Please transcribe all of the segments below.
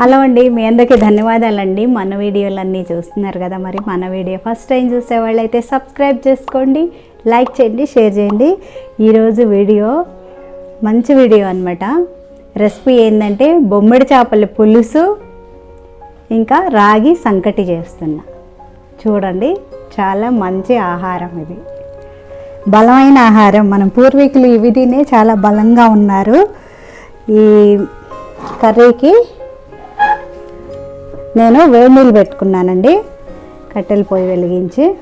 Hello అండి మీ అందరికీ ధన్యవాదాలండి. మన వీడియోలన్నీ చూస్తున్నారు కదా మరి మన వీడియో ఫస్ట్ టైం చూసే వాళ్ళైతే సబ్స్క్రైబ్ చేసుకోండి లైక్ చేయండి షేర్ చేయండి. ఈరోజు వీడియో మంచి వీడియో అనమాట రెసిపీ ఏంటంటే బొమ్మిడి చేపల పులుసు ఇంకా రాగి సంకటి చేస్తున్నా. చూడండి చాలా మంచి ఆహారం ఇది. బలమైన ఆహారం. మన పూర్వీకులు ఇవి తినే చాలా బలంగా ఉన్నారు. ఈ కర్రీకి నేను వేడి నీళ్ళు పెట్టుకున్నానండి. కట్టెల పొయ్యి వెలిగించి.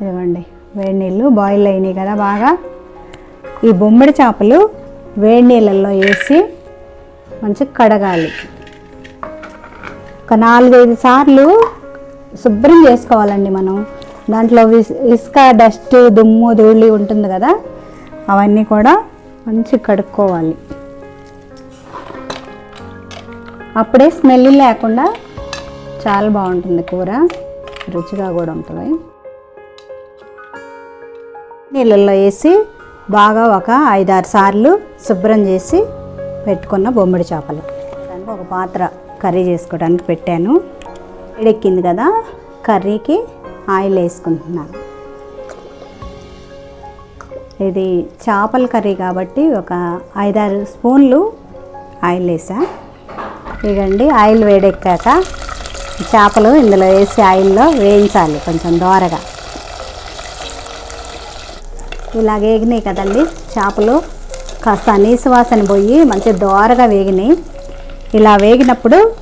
ఇదిగోండి వేడి నీళ్ళు బాయిల్ అయినాయి కదా బాగా. ఈ బొమ్మిడి చేపలు వేడి నీళ్ళల్లో వేసి మంచిగా కడగాలి. ఒక నాలుగైదు సార్లు శుభ్రం చేసుకోవాలండి మనం. దాంట్లో విస్ ఇసుక డస్ట్ దుమ్ము ధూళి ఉంటుంది కదా అవన్నీ కూడా మంచి కడుక్కోవాలి. అప్పుడే స్మెల్ లేకుండా చాలా బాగుంటుంది కూర. రుచిగా కూడా ఉంటుంది. నీళ్ళల్లో వేసి బాగా ఒక ఐదారు సార్లు శుభ్రం చేసి పెట్టుకున్న బొమ్మిడి చేపలు. దానికి ఒక పాత్ర కర్రీ చేసుకోవడానికి పెట్టాను. ఎడెక్కింది కదా కర్రీకి ఆయిల్ వేసుకుంటున్నాను. ఇది చేపల కర్రీ కాబట్టి ఒక ఐదారు స్పూన్లు ఆయిల్ వేసా. ఇదండి ఆయిల్ వేడెక్కాక చేపలు ఇందులో వేసి ఆయిల్లో వేయించాలి కొంచెం దోరగా. ఇలా వేగినాయి కదండి చేపలు. కాస్త అనీసు వాసన పోయి మంచి దోరగా వేగినాయి. ఇలా వేగినప్పుడు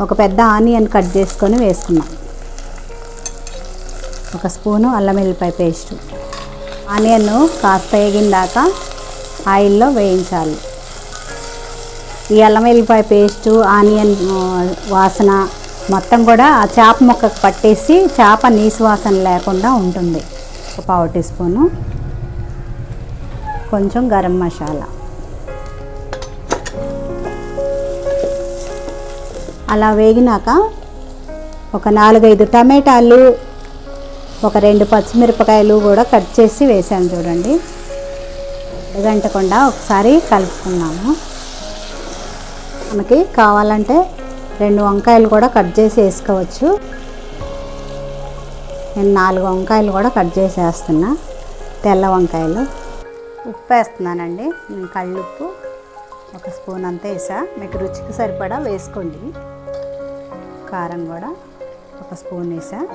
ఒక పెద్ద ఆనియన్ కట్ చేసుకొని వేసుకున్నాం ఒక స్పూను అల్లం వెల్లిపాయ పేస్ట్. ఆనియన్ కాస్త వేగిందాక ఆయిల్లో వేయించాలి. ఈ అల్లం వెల్లిపాయ పేస్టు ఆనియన్ వాసన మొత్తం కూడా ఆ చేప ముక్కకు పట్టేసి చేప నీసు వాసన లేకుండా ఉంటుంది. ఒక పావు టీ స్పూను. కొంచెం గరం మసాలా. అలా వేగినాక ఒక నాలుగైదు టమాటాలు ఒక రెండు పచ్చిమిరపకాయలు కూడా కట్ చేసి వేసాను చూడండి. గంటకుండా ఒకసారి కలుపుకున్నాము. మనకి కావాలంటే రెండు వంకాయలు కూడా కట్ చేసి వేసుకోవచ్చు. నేను నాలుగు వంకాయలు కూడా కట్ చేసి వేస్తున్నా. తెల్ల వంకాయలు. ఉప్పు వేస్తున్నానండి. నేను కళ్ళుప్పు ఒక స్పూన్ అంతా వేసా. మీకు రుచికి సరిపడా వేసుకోండి. కారం కూడా ఒక స్పూన్ వేసా.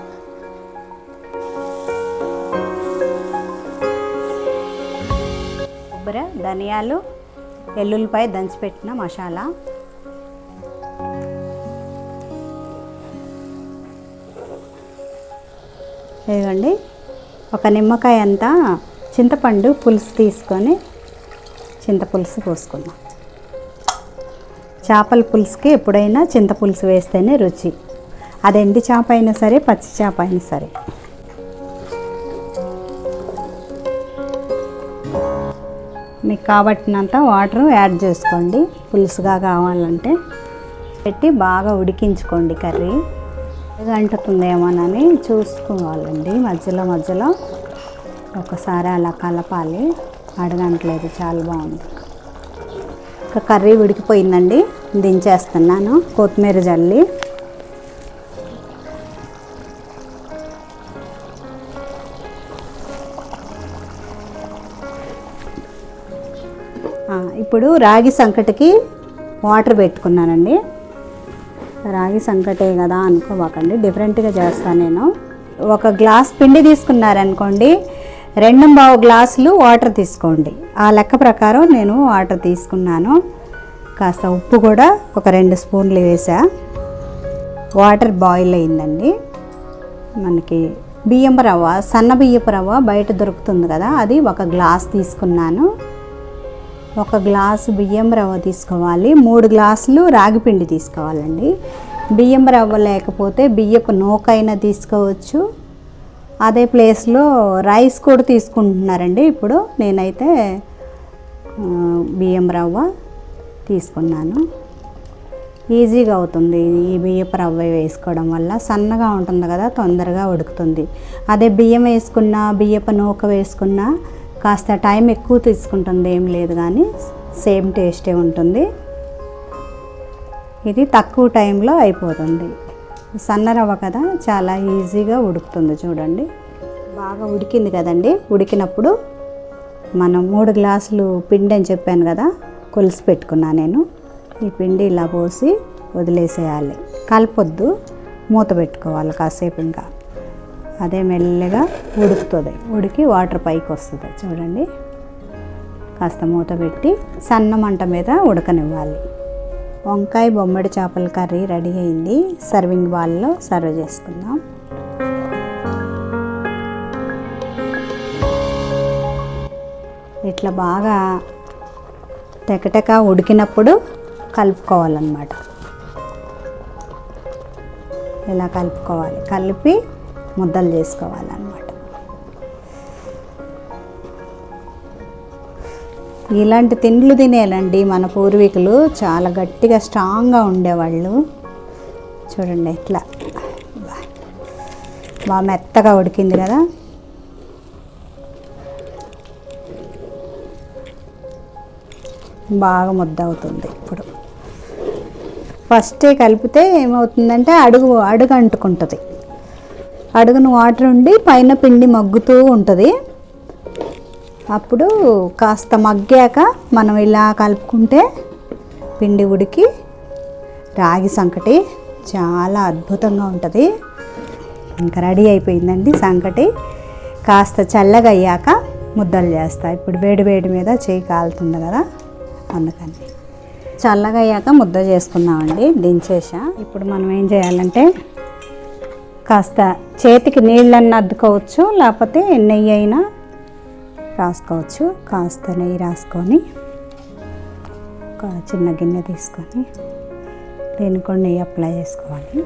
కొబ్బరి ధనియాలు ఎల్లుల్లిపాయ దంచిపెట్టిన మసాలా. ఇదిగోండి. ఒక నిమ్మకాయ అంతా చింతపండు పులుసు తీసుకొని చింతపులుసు పోసుకుందాం. చేపల పులుసుకి ఎప్పుడైనా చింతపులుసు వేస్తేనే రుచి. అది ఎండి చేప అయినా సరే పచ్చి చేప అయినా సరే. మీకు కాబట్టినంత వాటర్ యాడ్ చేసుకోండి. పులుసుగా కావాలంటే పెట్టి బాగా ఉడికించుకోండి కర్రీ. అంటుతుందేమోనని చూసుకోవాలండి. మధ్యలో మధ్యలో ఒకసారి అలా కలపాలి. అడగంటలేదు చాలా బాగుంది. ఇంకా కర్రీ ఉడికిపోయిందండి. దించేస్తున్నాను. కొత్తిమీర జల్లి. ఇప్పుడు రాగి సంకటికి వాటర్ పెట్టుకున్నానండి. రాగి సంకటే కదా అనుకోబాకండి. డిఫరెంట్గా చేస్తాను నేను. ఒక గ్లాస్ పిండి తీసుకున్నారనుకోండి రెండు బావు గ్లాసులు వాటర్ తీసుకోండి. ఆ లెక్క ప్రకారం నేను వాటర్ తీసుకున్నాను. కాస్త ఉప్పు కూడా ఒక రెండు స్పూన్లు వేసా. వాటర్ బాయిల్ అయిందండి. మనకి బియ్యం రవ్వ సన్న బియ్యపు రవ్వ బయట దొరుకుతుంది కదా అది ఒక గ్లాస్ తీసుకున్నాను. ఒక గ్లాసు బియ్యం రవ్వ తీసుకోవాలి. మూడు గ్లాసులు రాగి పిండి తీసుకోవాలండి. బియ్యం రవ్వ లేకపోతే బియ్యపు నూకైనా తీసుకోవచ్చు. అదే ప్లేస్లో రైస్ కూడా తీసుకుంటున్నారండి. ఇప్పుడు నేనైతే బియ్యం రవ్వ తీసుకున్నాను. ఈజీగా అవుతుంది ఈ బియ్యపు రవ్వ వేసుకోవడం వల్ల సన్నగా ఉంటుంది కదా తొందరగా ఉడుకుతుంది. అదే బియ్యం వేసుకున్నా బియ్యపు నూక వేసుకున్నా కాస్త టైం ఎక్కువ తీసుకుంటుంది ఏం లేదు కానీ సేమ్ టేస్టే ఉంటుంది. ఇది తక్కువ టైంలో అయిపోతుంది. సన్న రవ్వ కదా చాలా ఈజీగా ఉడుకుతుంది చూడండి. బాగా ఉడికింది కదండి. ఉడికినప్పుడు మనం మూడు గ్లాసులు పిండి అని చెప్పాను కదా కొలిసి పెట్టుకున్నా నేను. ఈ పిండి ఇలా పోసి వదిలేసేయాలి. కలపొద్దు మూత పెట్టుకోవాలి కాసేపు ఇంకా. అదే మెల్లగా ఉడుకుతుంది. ఉడికి వాటర్ పైకి వస్తుంది చూడండి. కాస్త మూత పెట్టి సన్న మంట మీద ఉడకనివ్వాలి. వంకాయ బొమ్మడి చేపల కర్రీ రెడీ అయింది. సర్వింగ్ బాల్లో సర్వ్ చేసుకుందాం. ఇట్లా బాగా టెకటెక ఉడికినప్పుడు కలుపుకోవాలన్నమాట. ఇలా కలుపుకోవాలి? కలిపి ముద్దలు చేసుకోవాలన్నమాట. ఇలాంటి తిండ్లు తినేయాలండి మన పూర్వీకులు. చాలా గట్టిగా స్ట్రాంగ్గా ఉండేవాళ్ళు. చూడండి ఇట్లా. బాగా మెత్తగా ఉడికింది కదా. బాగా ముద్ద అవుతుంది ఇప్పుడు. ఫస్టే కలిపితే ఏమవుతుందంటే అడుగు అడుగు అంటుకుంటుంది అడుగున వాటర్ ఉండి పైన పిండి మగ్గుతూ ఉంటుంది. అప్పుడు కాస్త మగ్గాక మనం ఇలా కలుపుకుంటే పిండి ఉడికి రాగి సంకటి చాలా అద్భుతంగా ఉంటుంది. ఇంకా రెడీ అయిపోయిందండి సంకటి. కాస్త చల్లగా అయ్యాక ముద్దలు చేస్తా. ఇప్పుడు వేడి వేడి మీద చేయి కాలుతుంది కదా అందుకని. చల్లగా అయ్యాక ముద్ద చేసుకుందామండి దించేసా. ఇప్పుడు మనం ఏం చేయాలంటే కాస్త చేతికి నీళ్ళన్న అద్దుకోవచ్చు లేకపోతే నెయ్యి అయినా రాసుకోవచ్చు. కాస్త నెయ్యి రాసుకొని ఒక చిన్న గిన్నె తీసుకొని దీనికి కూడా నెయ్యి అప్లై చేసుకోవాలి.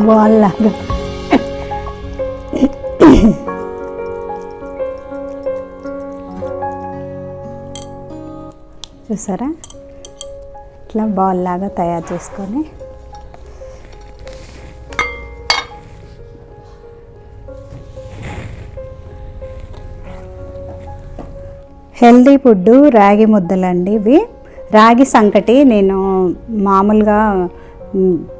బాల్ చూసారా? ఇట్లా బాల్ లాగా తయారు చేసుకొని హెల్దీ ఫుడ్ రాగి ముద్దలండి ఇవి. రాగి సంకటి నేను మామూలుగా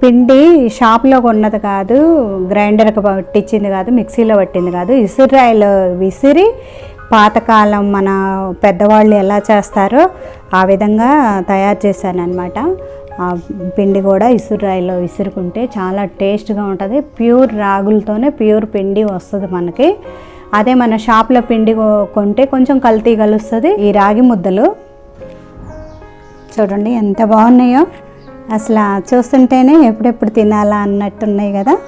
పిండి షాప్లో కొన్నది కాదు గ్రైండర్కి పట్టించింది కాదు మిక్సీలో పట్టింది కాదు. ఇసురాయిలో విసిరి పాతకాలం మన పెద్దవాళ్ళు ఎలా చేస్తారో ఆ విధంగా తయారు చేశానమాట ఆ పిండి కూడా ఇసురాయిలో విసురుకుంటే చాలా టేస్ట్గా ఉంటుంది. ప్యూర్ రాగులతోనే ప్యూర్ పిండి వస్తుంది మనకి. అదే మన షాప్లో పిండి కొంటే కొంచెం కల్తీ కలుస్తుంది. ఈ రాగి ముద్దలు చూడండి ఎంత బాగున్నాయో. అసలు చూస్తుంటేనే ఎప్పుడెప్పుడు తినాలా అన్నట్టున్నాయి కదా.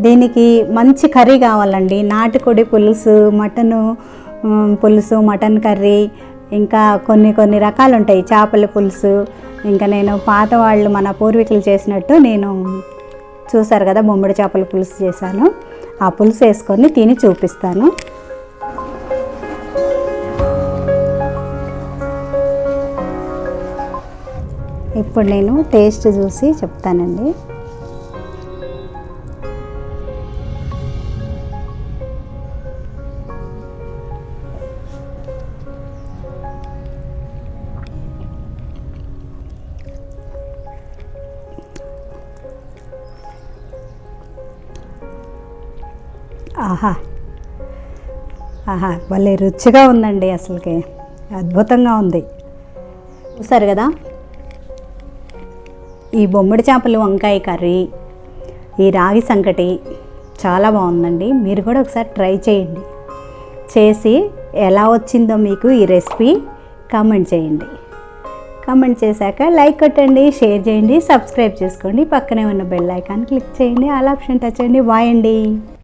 దీనికి మంచి కర్రీ కావాలండి. నాటుకోడి పులుసు మటను పులుసు మటన్ కర్రీ ఇంకా కొన్ని కొన్ని రకాలు ఉంటాయి చేపల పులుసు ఇంకా నేను పాత వాళ్ళు మన పూర్వీకులు చేసినట్టు నేను చూసారు కదా బొమ్మిడి చేపల పులుసు చేశాను. ఆ పులుసు వేసుకొని తిని చూపిస్తాను. ఇప్పుడు నేను టేస్ట్ చూసి చెప్తానండి. ఆహా. ఆహా భలే రుచిగా ఉందండి అసలుకి. అద్భుతంగా ఉంది. చూసారు కదా? ఈ బొమ్మిడి చేపలు వంకాయ కర్రీ ఈ రాగి సంకటి చాలా బాగుందండి. మీరు కూడా ఒకసారి ట్రై చేయండి. చేసి ఎలా వచ్చిందో మీకు ఈ రెసిపీ కామెంట్ చేయండి. కామెంట్ చేశాక లైక్ కొట్టండి షేర్ చేయండి సబ్స్క్రైబ్ చేసుకోండి. పక్కనే ఉన్న బెల్ ఐకాన్ క్లిక్ చేయండి. ఆల్ ఆప్షన్ టచ్ చేయండి. వాయండి